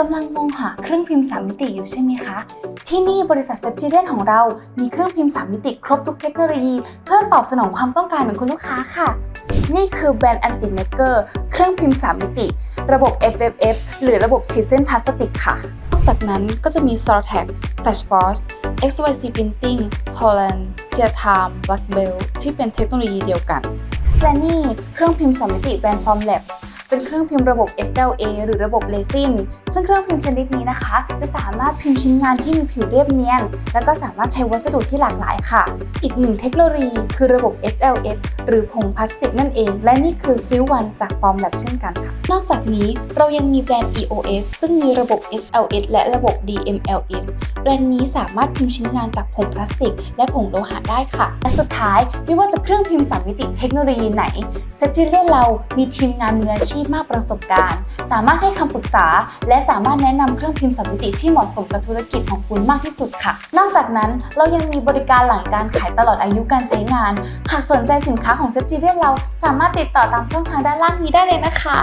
กำลังมองหาเครื่องพิมพ์ 3 มิติอยู่ใช่ไหมคะ ที่นี่บริษัทเซฟจีเ n ของเรา มีเครื่องพิมพ์ 3 มิติครบทุกเทคโนโลยีเพื่อตอบสนองความต้องการของคุณลูกค้าค่ะ นี่คือแบรนด์ Anti Maker เครื่องพิมพ์ 3 มิติ ระบบ FFF หรือระบบฉีดเส้นพลาสติกค่ะ นอกจากนั้นก็จะมี s o r t a c f a s h Force XYZ Printing Poland t e t i m e Black Belt ที่เป็นเทคโนโลยีเดียวกันและนี่เครื่องพิมพ์สามมิติแบรนด์ Formlab เป็นเครื่องพิมพ์ระบบ SLA หรือระบบเลซินซึ่งเครื่องพิมพ์ชนิดนี้นะคะ จะสามารถพิมพ์ชิ้นงานที่มีผิวเรียบเนียน แล้วก็สามารถใช้วัสดุที่หลากหลายค่ะ อีกหนึ่งเทคโนโลยีคือระบบ SLS หรือผงพลาสติกนั่นเอง และนี่คือ f i l One จาก Formlab เช่นกันค่ะ นอกจากนี้เรายังมีแบรนด์ EOS ซึ่งมีระบบ SLS และระบบ DMLS แบรนด์นี้สามารถพิมพ์ชิ้นงานจากผงพลาสติก และผงโลหะได้ค่ะ และสุดท้ายไม่ว่าจะเครื่องพิมพ์สามมิติเทคโนโลยีไหนเซฟที่เล่นเรามีทีมงานมืออาชีพมากประสบการณ์ สามารถให้คำปรึกษา และสามารถแนะนำเครื่องพิมพ์สามมิติที่เหมาะสมกับธุรกิจของคุณมากที่สุดค่ะ นอกจากนั้นเรายังมีบริการหลังการขายตลอดอายุการใช้งาน หากสนใจสินค้าของเซฟที่เล่นเราสามารถติดต่อตามช่องทางด้านล่างนี้ได้เลยนะคะ